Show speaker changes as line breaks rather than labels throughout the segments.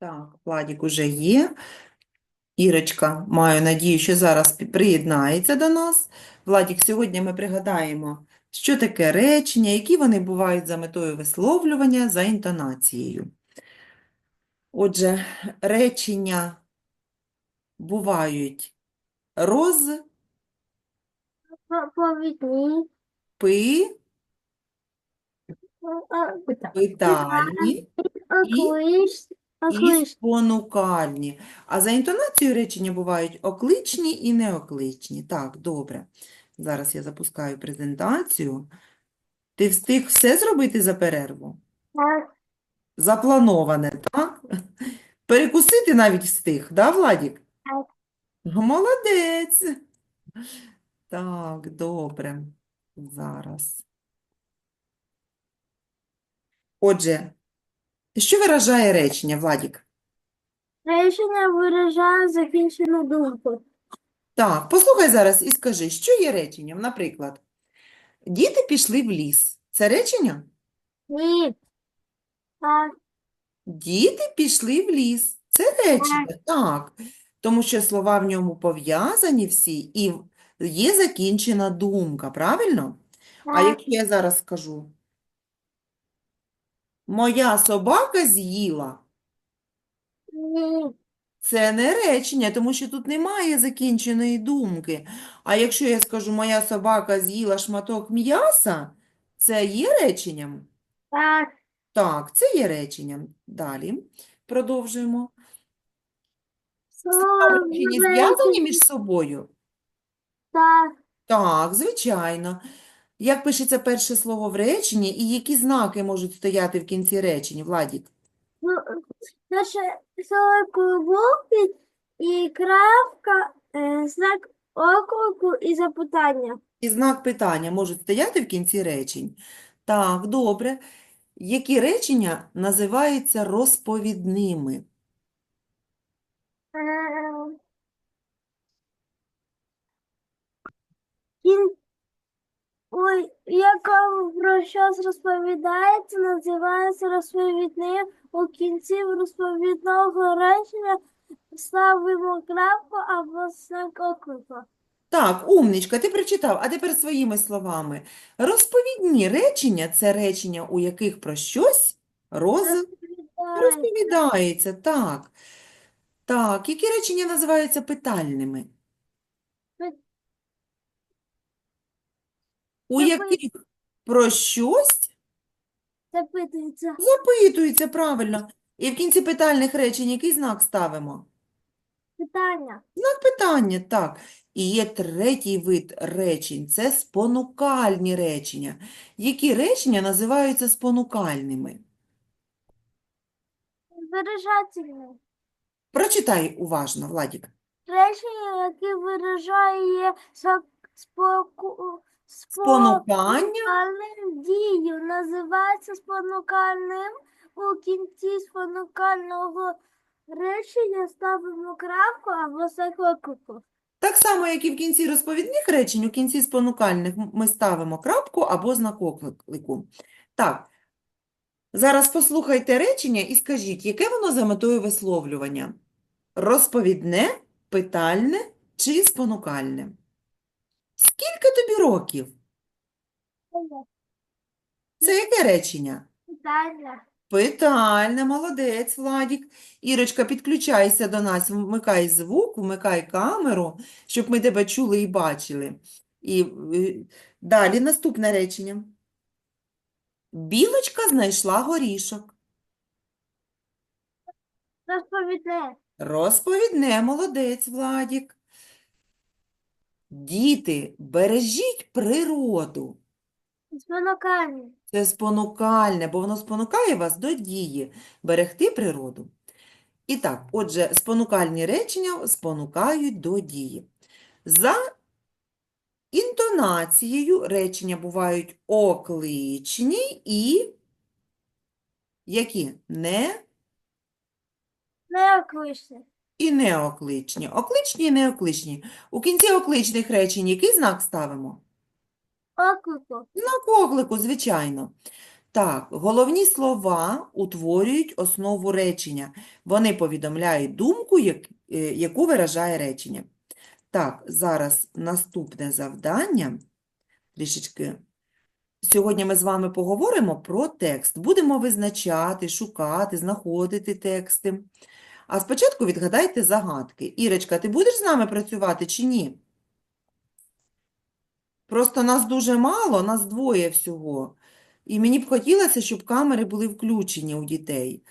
Так, Владик уже є. Ірочка, маю надію, що зараз приєднається до нас. Владик, сьогодні ми пригадаємо, що таке речення, які вони бувають за метою висловлювання, за інтонацією. Отже, речення бувають роз,
Повідні,
пи, питальні і спонукальні. А за інтонацією речення бувають окличні і неокличні. Так, добре. Зараз я запускаю презентацію. Ти встиг все зробити за перерву?
так,
Заплановане, так? Перекусити навіть встиг, да, Владік?
Так.
Молодець. Так, добре. Зараз. Отже, що виражає речення, Владік?
речення виражає закінчену думку.
Так, послухай зараз і скажи, що є реченням? Наприклад, діти пішли в ліс. Це речення?
Ні, так,
Діти пішли в ліс. Це речення, так. Тому що слова в ньому пов'язані всі і є закінчена думка, правильно? А якщо я зараз скажу, моя собака з'їла, це не речення, тому що тут немає закінченої думки. А якщо я скажу, моя собака з'їла шматок м'яса, це є реченням?
так,
Так, це є реченням. Далі продовжуємо.
Виражає-
зв'язані між собою?
так,
Так, звичайно. Як пишеться перше слово в реченні і які знаки можуть стояти в кінці речення, Владік?
ну, наше слово клубок і крапка, е, знак оклику і запитання.
І знак питання можуть стояти в кінці речень. Так, добре. Які речення називаються розповідними?
Е, Кін... Ой, яка про щось розповідається, називається розповідним. У кінці розповідного речення ставимо крапку або знак оклику.
Так, умничка, ти прочитав. А тепер своїми словами. Розповідні речення – це речення, у яких про щось роз...
Розповідається.
розповідається. Так. Так, які речення називаються питальними?
Пи-
У яких про щось
Запитується.
запитується, правильно. І в кінці питальних речень який знак ставимо?
Питання.
Знак питання, так. І є третій вид речень – це спонукальні речення. Які речення називаються спонукальними?
Виражательне.
Прочитай уважно, Владік.
Речення, яке виражає споку...
Спонукання
спонукальним дію, називається спонукальним. У кінці спонукального речення ставимо крапку або заклику.
Так само, як і в кінці розповідних речень, у кінці спонукальних ми ставимо крапку або знак оклику. Так, зараз послухайте речення і скажіть, яке воно за метою висловлювання? Розповідне, питальне чи спонукальне? Скільки тобі років? Це яке речення?
Питання.
Питальне, молодець, Владік. Ірочка, підключайся до нас, вмикай звук, вмикай камеру, щоб ми тебе чули і бачили. І е, далі наступне речення. Білочка знайшла горішок.
Розповідне.
Розповідне, молодець, Владік. Діти, бережіть природу.
Спонукальне.
Це спонукальне, бо воно спонукає вас до дії, берегти природу. І так, отже, спонукальні речення спонукають до дії. За інтонацією речення бувають окличні і які? Не
Неокличне.
І неокличні. Окличні і неокличні. У кінці окличних речень який знак ставимо?
Оклику.
Знак оклику, звичайно. Так, головні слова утворюють основу речення. Вони повідомляють думку, е, яку виражає речення. Так, зараз наступне завдання. Трішечки. Сьогодні ми з вами поговоримо про текст. Будемо визначати, шукати, знаходити тексти. А спочатку відгадайте загадки. Ірочка, ти будеш з нами працювати чи ні? Просто нас дуже мало, нас двоє всього. І мені б хотілося, щоб камери були включені у дітей.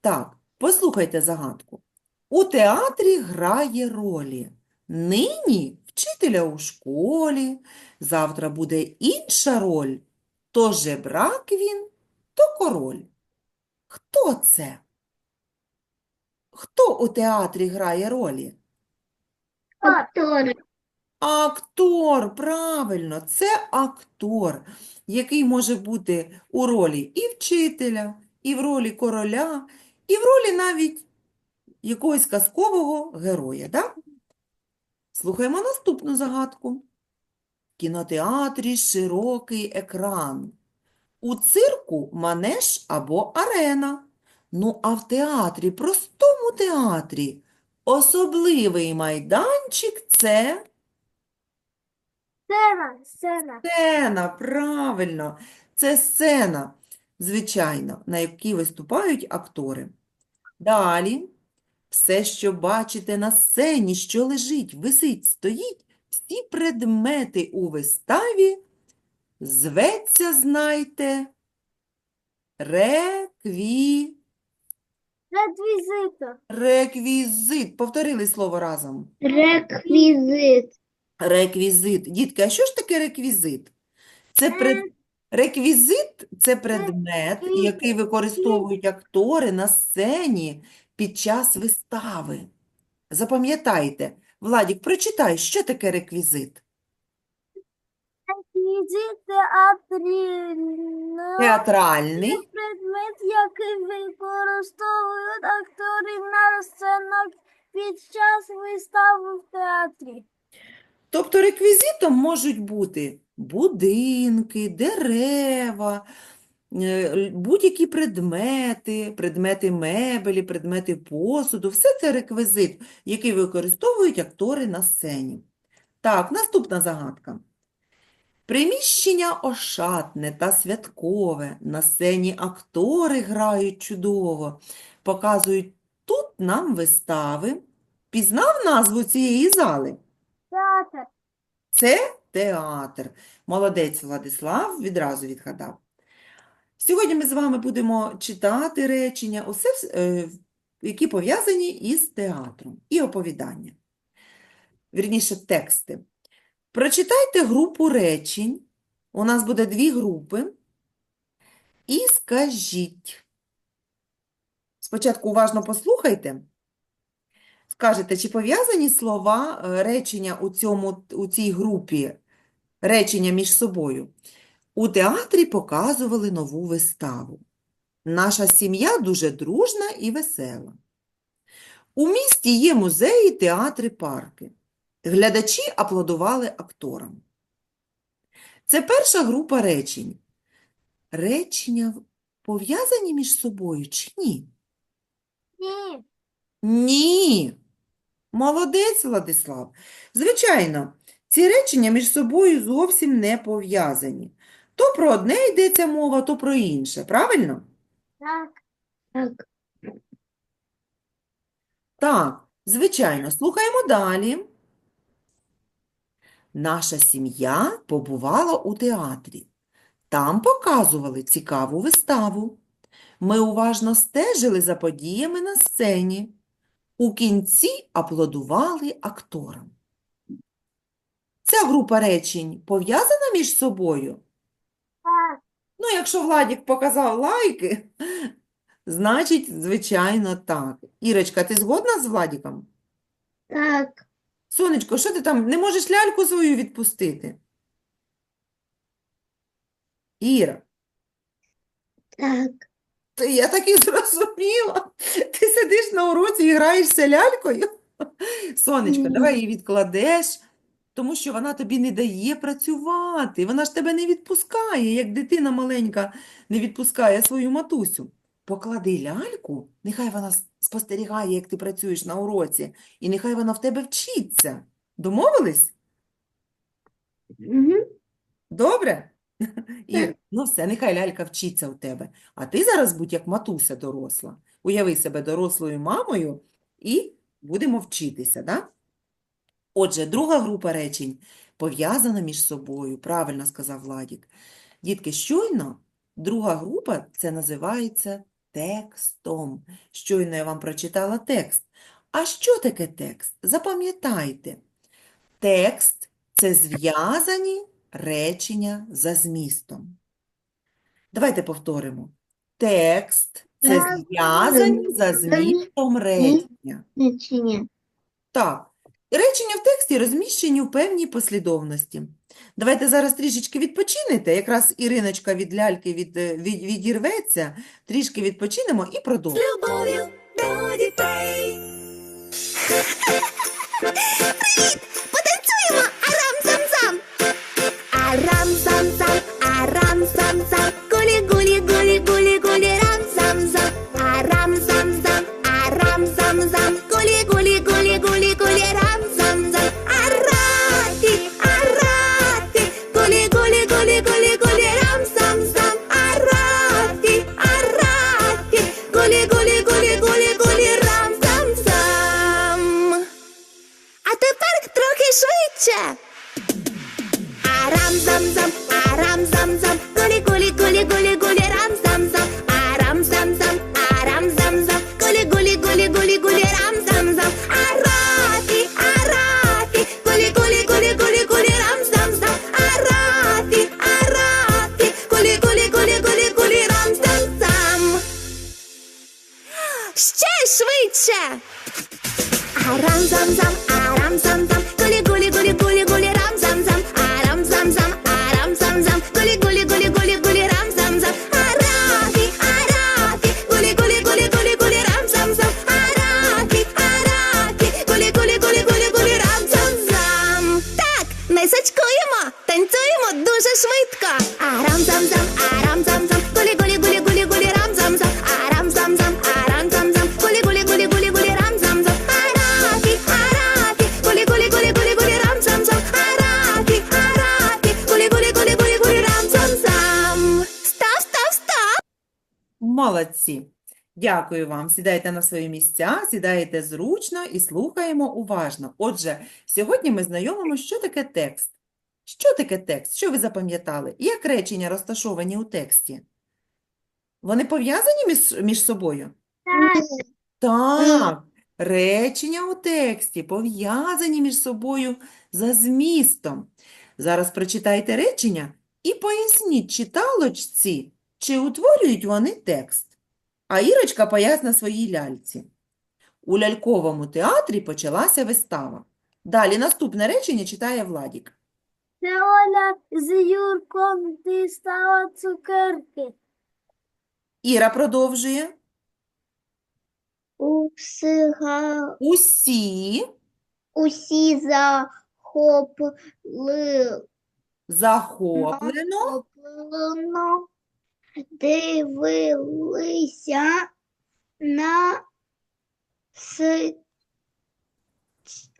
Так, послухайте загадку. У театрі грає ролі. Нині вчителя у школі, завтра буде інша роль. То жебрак він, то король. Хто це? Хто у театрі грає ролі?
Актори.
Актор, правильно, це актор, який може бути у ролі і вчителя, і в ролі короля, і в ролі навіть якогось казкового героя, да? Слухаємо наступну загадку. В кінотеатрі широкий екран. У цирку манеж або арена. Ну, а в театрі, простому театрі, особливий майданчик – це...
Сцена. Сцена.
Сцена, правильно. Це сцена, звичайно, на якій виступають актори. Далі. Все, що бачите на сцені, що лежить, висить, стоїть, всі предмети у виставі, зветься, знайте, рекві...
Реквізито.
реквізит. Повторили слово разом.
Реквізит.
Реквізит. Дітки, а що ж таке реквізит? Це пред... Реквізит – це предмет, який використовують актори на сцені під час вистави. Запам'ятайте. Владік, прочитай, що таке реквізит?
Реквізит театрального
Театральний.
Це предмет, який використовують під час вистави в театрі.
Тобто реквізитом можуть бути будинки, дерева, е, будь-які предмети, предмети мебелі, предмети посуду. Все це реквізит, який використовують актори на сцені. Так, наступна загадка. Приміщення ошатне та святкове. На сцені актори грають чудово, показують тут нам вистави. Пізнав назву цієї зали?
Театр.
Це театр. Молодець Владислав відразу відгадав. Сьогодні ми з вами будемо читати речення, усе, е, які пов'язані із театром і оповідання. Вірніше, тексти. Прочитайте групу речень. У нас буде дві групи. І скажіть. Спочатку уважно послухайте. Скажете, чи пов'язані слова, е, речення у цьому, у цій групі, речення між собою? У театрі показували нову виставу. Наша сім'я дуже дружна і весела. У місті є музеї, театри, парки. Глядачі аплодували акторам. Це перша група речень. Речення пов'язані між собою чи ні?
Ні.
Ні. Молодець, Владислав. Звичайно, ці речення між собою зовсім не пов'язані. То про одне йдеться мова, то про інше. Правильно?
Так. Так.
Так, звичайно. Слухаємо далі. Наша сім'я побувала у театрі. Там показували цікаву виставу. Ми уважно стежили за подіями на сцені. У кінці аплодували акторам. Ця група речень пов'язана між собою?
Так.
Ну, якщо Владік показав лайки, значить, звичайно, так. Ірочка, ти згодна з Владіком?
Так.
Сонечко, що ти там, не можеш ляльку свою відпустити? Іра,
Так.
Ти, я так і зрозуміла. Ти сидиш на уроці і граєшся лялькою? Сонечко, давай її відкладеш. тому що вона тобі не дає працювати. Вона ж тебе не відпускає, як дитина маленька не відпускає свою матусю. Поклади ляльку, нехай вона спостерігає, як ти працюєш на уроці, і нехай вона в тебе вчиться. Домовились?
Угу.
Добре? І, ну все, нехай лялька вчиться у тебе. А ти зараз будь як матуся доросла. Уяви себе дорослою мамою і будемо вчитися, да? Отже, друга група речень пов'язана між собою, правильно сказав Владік. Дітки, щойно друга група це називається текстом. Щойно я вам прочитала текст. А що таке текст? Запам'ятайте. Текст це зв'язані речення за змістом. Давайте повторимо. Текст це
Зв'язані
за змістом речення. Так, речення в тексті розміщені в певній послідовності. Давайте зараз трішечки відпочинете. Якраз Іриночка від ляльки від, від, відірветься, трішки відпочинемо і продовжимо.
Привіт! ซ้ำซ้ำ
Дякую вам. Сідайте на свої місця, сідаєте зручно і слухаємо уважно. Отже, сьогодні ми знайомимося, що таке текст. Що таке текст? Що ви запам'ятали? Як речення розташовані у тексті? Вони пов'язані між, між собою? Так, речення у тексті пов'язані між собою за змістом. Зараз прочитайте речення і поясніть читалочці, чи утворюють вони текст. А Ірочка поясна своїй ляльці. У ляльковому театрі почалася вистава. Далі наступне речення читає Владік.
Це Оля з Юрком дістала цукерки.
Іра продовжує.
Усіга,
Усі
усі захопли,
захоплено
захоплено дивилися на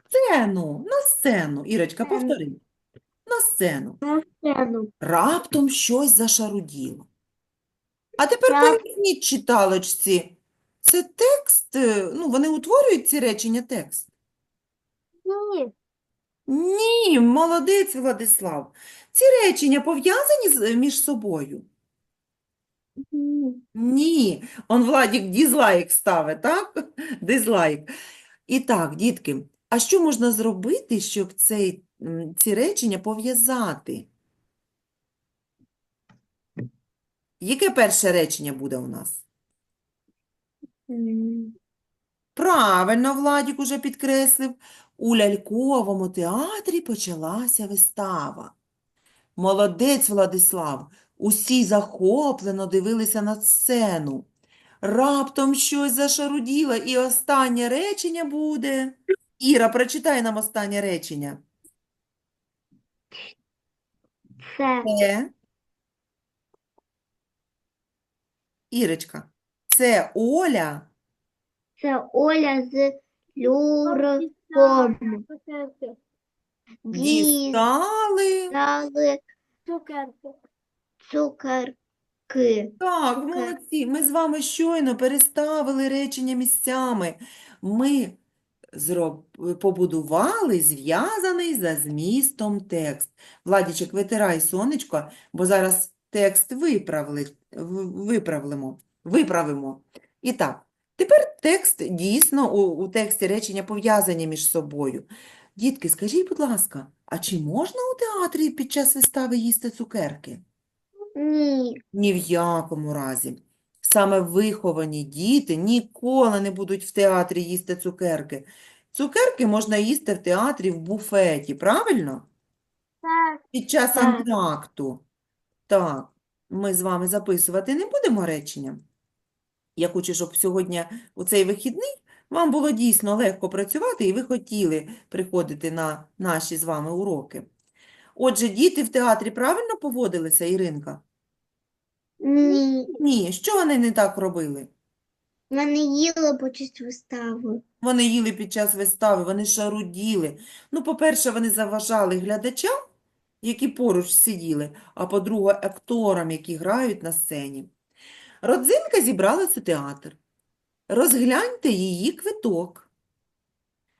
сцену, на сцену. Ірочка, повтори. На сцену.
сцену.
Раптом щось зашаруділо. А тепер
Так.
поясніть читалочці. Це текст, е, ну, вони утворюють ці речення текст?
Ні.
Ні, молодець, Владислав. Ці речення пов'язані з- між собою?
Ні.
Он Владік дізлайк ставить, так? Дизлайк. І так, дітки, а що можна зробити, щоб цей, ці речення пов'язати? Яке перше речення буде у нас? Правильно, Владік уже підкреслив. У ляльковому театрі почалася вистава. Молодець, Владислав. Усі захоплено дивилися на сцену. Раптом щось зашаруділо, і останнє речення буде. Іра, прочитай нам останнє речення.
Це.
Це Ірочка, це Оля
Це Оля з Люрком.
дістали.
Дістали цукерки.
Так, молодці. Ми з вами щойно переставили речення місцями. Ми зроб... побудували зв'язаний за змістом текст. Владічик, витирай сонечко, бо зараз текст виправили... в- виправимо. Виправимо. І так, тепер текст дійсно у, у тексті речення пов'язані між собою. Дітки, скажіть, будь ласка, а чи можна у театрі під час вистави їсти цукерки?
Ні.
Ні в якому разі. Саме виховані діти ніколи не будуть в театрі їсти цукерки. Цукерки можна їсти в театрі в буфеті, правильно?
Так.
Під час
Так.
антракту. Так, ми з вами записувати не будемо речення. Я хочу, щоб сьогодні у цей вихідний вам було дійсно легко працювати і ви хотіли приходити на наші з вами уроки. Отже, діти в театрі правильно поводилися, Іринка?
Ні.
Ні, що вони не так робили?
Мене їла почусть вистави.
Вони їли під час вистави, вони шаруділи. Ну, по-перше, вони заважали глядачам, які поруч сиділи, а по-друге, акторам, які грають на сцені. Родзинка зібралась у театр. Розгляньте її квиток.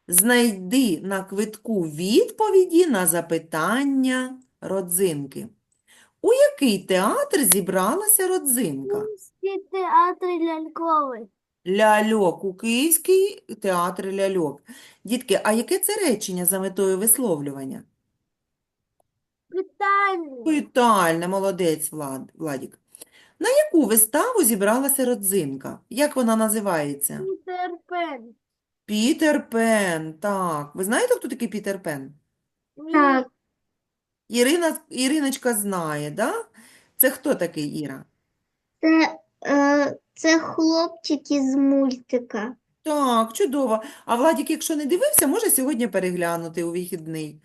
Знайди на квитку відповіді на запитання родзинки. У який театр зібралася родзинка?
Київський театр ляльковий.
Ляльок у Київський театр ляльок. Дітки, а яке це речення за метою висловлювання?
Питання.
Питальне, молодець, Влад, Владік. На яку виставу зібралася родзинка? Як вона називається?
Пітер Пен.
Пітер Пен. Так. Ви знаєте, хто такий Пітер Пен?
Так.
Ірина, Іриночка знає, да? Це хто такий, Іра?
Це, е, це хлопчик із мультика.
Так, чудово. А Владік, якщо не дивився, може сьогодні переглянути у вихідний.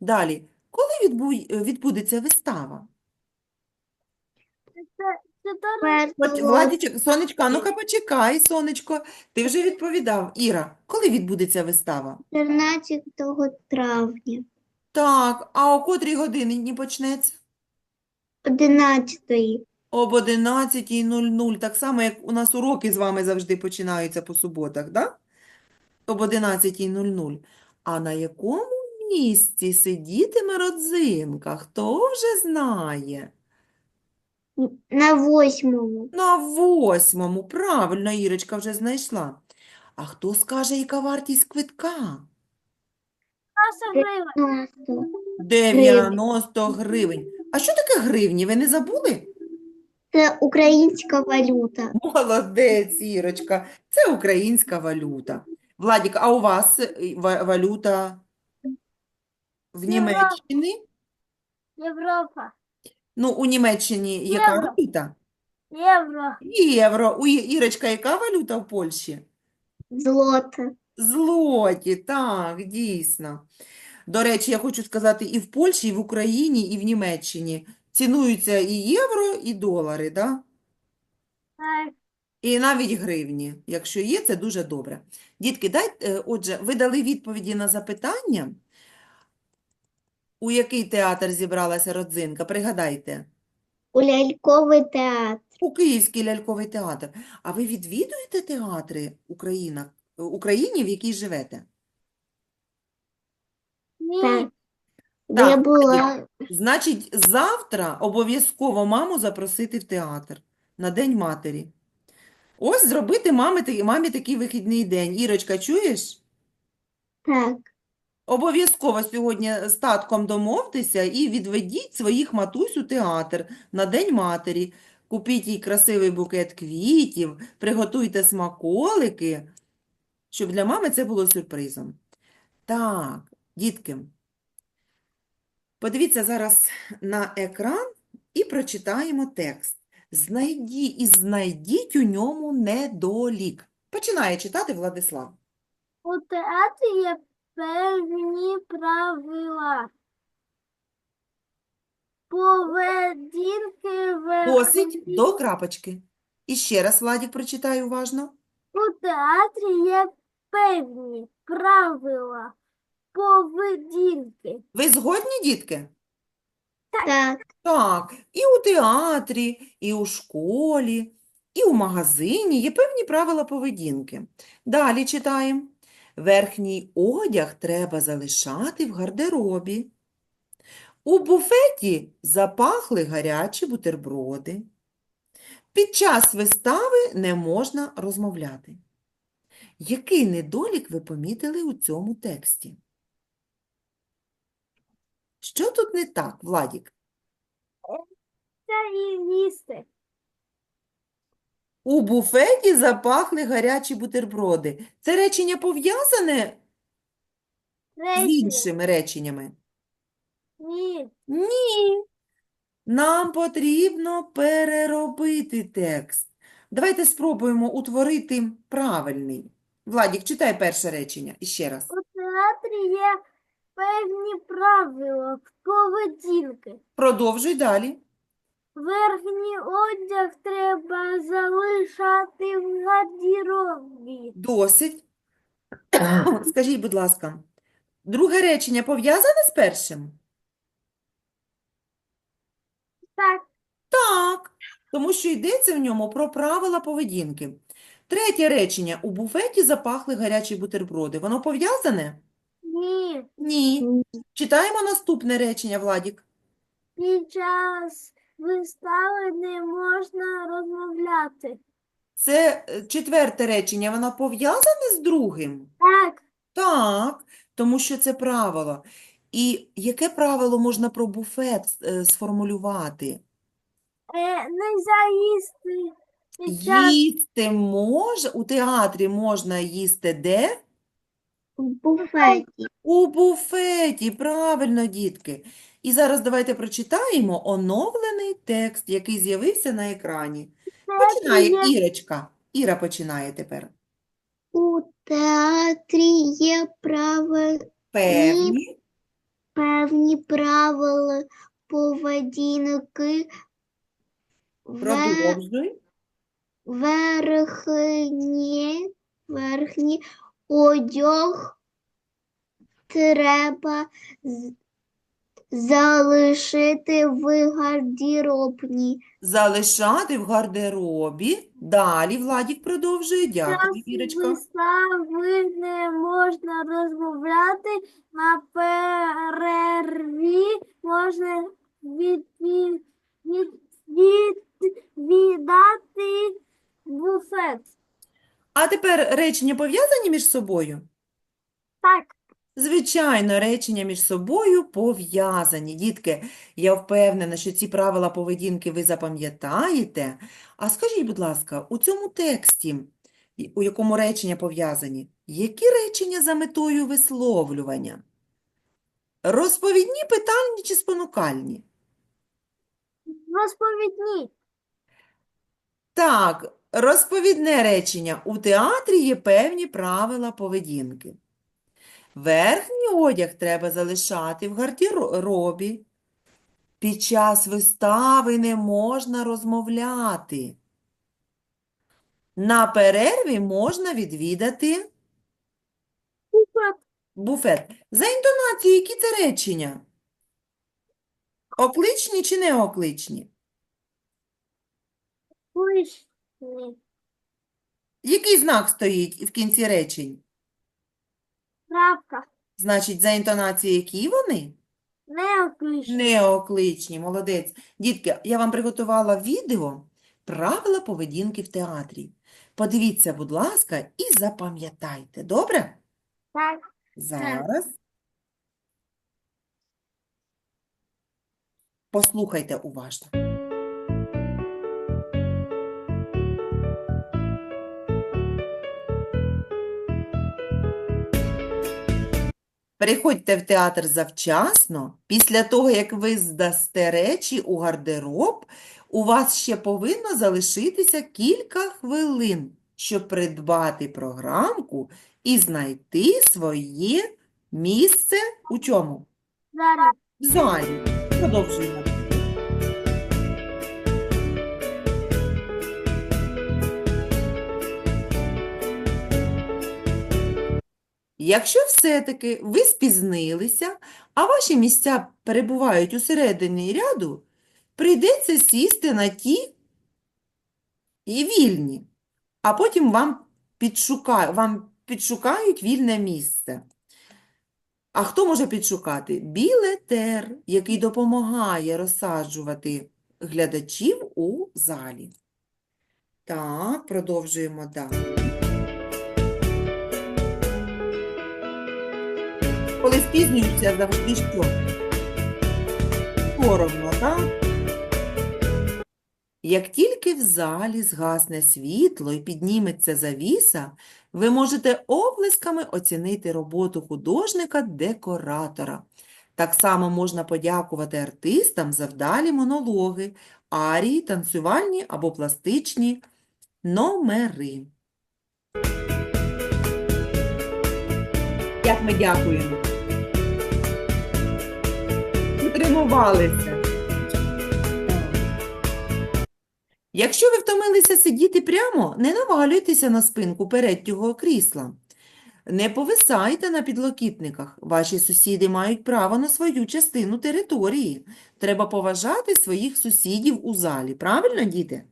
Далі. Коли відбу- відбудеться вистава? Поч- Владічок, сонечко, а ну-ка почекай, сонечко. Ти вже відповідав. Іра, коли відбудеться вистава?
14 травня.
Так, а о котрій годині почнеться?
11
Об 11.00, так само, як у нас уроки з вами завжди починаються по суботах, да? Об 11.00. А на якому місці сидітиме родзинка? Хто вже знає?
на восьмому.
На восьмому. Правильно, Ірочка вже знайшла. А хто скаже, яка вартість квитка?
15.
90 гривень. А що таке гривні? Ви не забули?
Це українська валюта.
Молодець, Ірочка. Це українська валюта. Владік, а у вас е, ва- валюта в
Євро.
Німеччині?
Європа.
Ну, у Німеччині яка
Євро.
валюта?
Євро.
Євро. У І- Ірочка, яка валюта в Польщі?
Злоте.
Злоті, так, дійсно. До речі, я хочу сказати, і в Польщі, і в Україні, і в Німеччині цінуються і євро, і долари, да?
Так.
І навіть гривні. Якщо є, це дуже добре. Дітки, дайте, е, отже, ви дали відповіді на запитання, у який театр зібралася родзинка? Пригадайте.
У ляльковий театр.
У Київський ляльковий театр. А ви відвідуєте театри Україна, Україні, в якій живете?
Так.
Так,
Я була
Значить, завтра обов'язково маму запросити в театр на День матері. Ось зробити мамі, мамі такий вихідний день. Ірочка, чуєш?
так.
Обов'язково сьогодні з татком домовтеся і відведіть своїх матусь у театр на День матері. Купіть їй красивий букет квітів, приготуйте смаколики, щоб для мами це було сюрпризом. Так, дітки, подивіться зараз на екран і прочитаємо текст. Знайді і знайдіть у ньому недолік. Починає читати Владислав.
У театрі є певні правила. поведінки
Досить до крапочки. І ще раз, Владік, прочитай уважно.
У театрі є певні правила поведінки.
Ви згодні, дітки?
Так.
Так, і у театрі, і у школі, і у магазині є певні правила поведінки. Далі читаємо. Верхній одяг треба залишати в гардеробі. У буфеті запахли гарячі бутерброди. Під час вистави не можна розмовляти. Який недолік ви помітили у цьому тексті? Що тут не так, Владік?
Це і їсти.
У буфеті запахли гарячі бутерброди. Це речення пов'язане з іншими реченнями?
Ні.
Ні. Нам потрібно переробити текст. Давайте спробуємо утворити правильний. Владік, читай перше речення іще раз.
У театрі є певні правила поведінки.
Продовжуй далі.
Верхній одяг треба залишати в гардеробі.
Досить. Скажіть, будь ласка, друге речення пов'язане з першим?
Так,
Так, тому що йдеться в ньому про правила поведінки. Третє речення. У буфеті запахли гарячі бутерброди. Воно пов'язане?
ні.
Ні. Читаємо наступне речення, Владік.
Під час вистави не можна розмовляти.
Це е, четверте речення, воно пов'язане з другим?
Так,
Так, тому що це правило. І яке правило можна про буфет е, сформулювати?
е, нельзя їсти під час
Їсти може, у театрі можна їсти де?
В буфеті.
У буфеті, правильно, дітки. І зараз давайте прочитаємо оновлений текст, який з'явився на екрані. Починає Ірочка. Іра починає тепер.
У театрі є прави,
Певні,
певні правила поведінки. Ве-
продовжуй.
Верхній, верхній одяг треба залишити в гардеробні.
Залишати в гардеробі. Далі Владік продовжує. Дякую, Ірочка.
вистави не можна розмовляти. На перерві можна відві- від- відвідати буфет.
А тепер речення пов'язані між собою?
Так,
Звичайно, речення між собою пов'язані. Дітки, я впевнена, що ці правила поведінки ви запам'ятаєте. А скажіть, будь ласка, у цьому тексті, у якому речення пов'язані, які речення за метою висловлювання? Розповідні, питальні чи спонукальні?
розповідні.
Так, розповідне речення. У театрі є певні правила поведінки. Верхній одяг треба залишати в гардеробі. Під час вистави не можна розмовляти. На перерві можна відвідати
Буфет.
буфет. За інтонацією, які це речення? Окличні чи неокличні?
Лишні.
Який знак стоїть в кінці речень?
Крапка.
Значить, за інтонацією, які вони?
Не оклишні.
Неокличні, молодець. Дітки, я вам приготувала відео «Правила поведінки в театрі». Подивіться, будь ласка, і запам'ятайте. Добре?
Так.
Зараз. Послухайте уважно. Приходьте в театр завчасно. Після того, як ви здасте речі у гардероб, у вас ще повинно залишитися кілька хвилин, щоб придбати програмку і знайти своє місце у чому? В залі. Продовжуємо. Якщо все-таки ви спізнилися, а ваші місця перебувають у середині ряду, прийдеться сісти на ті і вільні, а потім вам підшука... вам підшукають вільне місце. А хто може підшукати? Білетер, який допомагає розсаджувати глядачів у залі. Так, продовжуємо далі. Коли спізнюються, завжди що? Соромно, так? Як тільки в залі згасне світло і підніметься завіса, ви можете оплесками оцінити роботу художника-декоратора. Так само можна подякувати артистам за вдалі монологи, арії, танцювальні або пластичні номери. Як ми дякуємо. Потренувалися. Якщо ви втомилися сидіти прямо, не навалюйтеся на спинку переднього крісла. Не повисайте на підлокітниках. Ваші сусіди мають право на свою частину території. Треба поважати своїх сусідів у залі. Правильно, діти?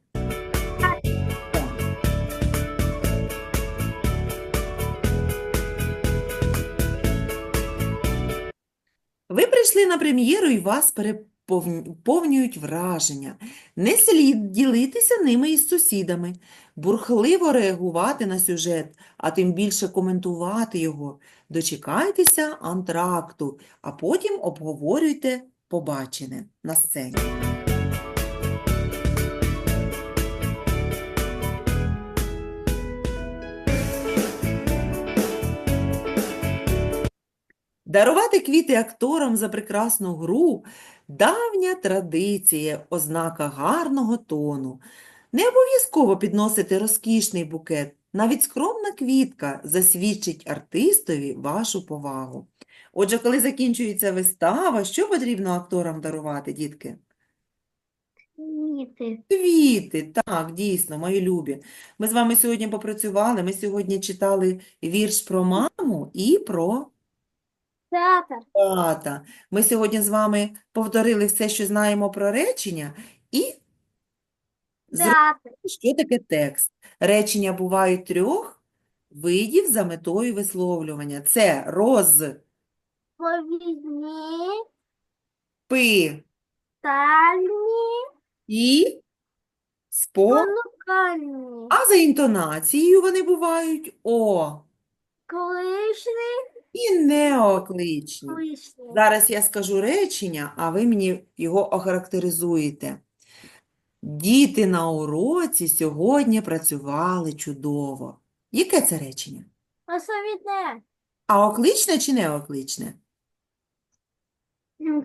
Ви прийшли на прем'єру і вас переповнюють враження. Не слід ділитися ними із сусідами, бурхливо реагувати на сюжет, а тим більше коментувати його. Дочекайтеся антракту, а потім обговорюйте побачене на сцені. Дарувати квіти акторам за прекрасну гру – давня традиція, ознака гарного тону. Не обов'язково підносити розкішний букет, навіть скромна квітка засвідчить артистові вашу повагу. Отже, коли закінчується вистава, що потрібно акторам дарувати, дітки?
Квіти.
Квіти, так, дійсно, мої любі. Ми з вами сьогодні попрацювали, ми сьогодні читали вірш про маму і про
Театр.
тата. Ми сьогодні з вами повторили все, що знаємо про речення, і
Театр.
що таке текст. Речення бувають трьох видів за метою висловлювання. Це
Повізні. Тальні.
і спо.
Понукальні.
А за інтонацією вони бувають о
Колишні.
І неокличні. Зараз я скажу речення, а ви мені його охарактеризуєте. Діти на уроці сьогодні працювали чудово. Яке це речення?
Осовітне.
А окличне чи неокличне?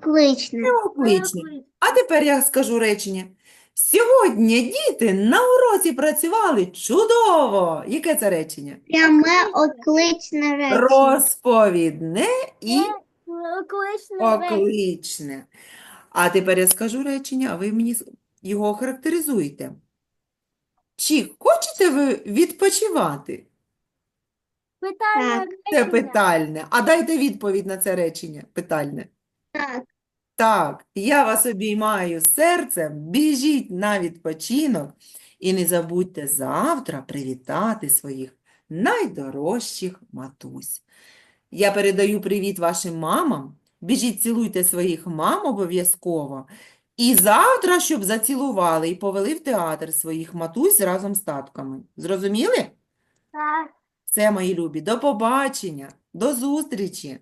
Кличне.
Неокличне. А тепер я скажу речення. Сьогодні діти на уроці працювали чудово. Яке це речення?
Пряме окличне речення.
Розповідне і
Колишне.
окличне. А тепер я скажу речення, а ви мені його охарактеризуєте. Чи хочете ви відпочивати?
Питання.
Так.
Це питальне. А дайте відповідь на це речення питальне.
Так.
Так, я вас обіймаю серцем, біжіть на відпочинок і не забудьте завтра привітати своїх найдорожчих матусь. Я передаю привіт вашим мамам. Біжіть, цілуйте своїх мам обов'язково. І завтра, щоб зацілували і повели в театр своїх матусь разом з татками. Зрозуміли?
Так.
Все, мої любі, до побачення, до зустрічі!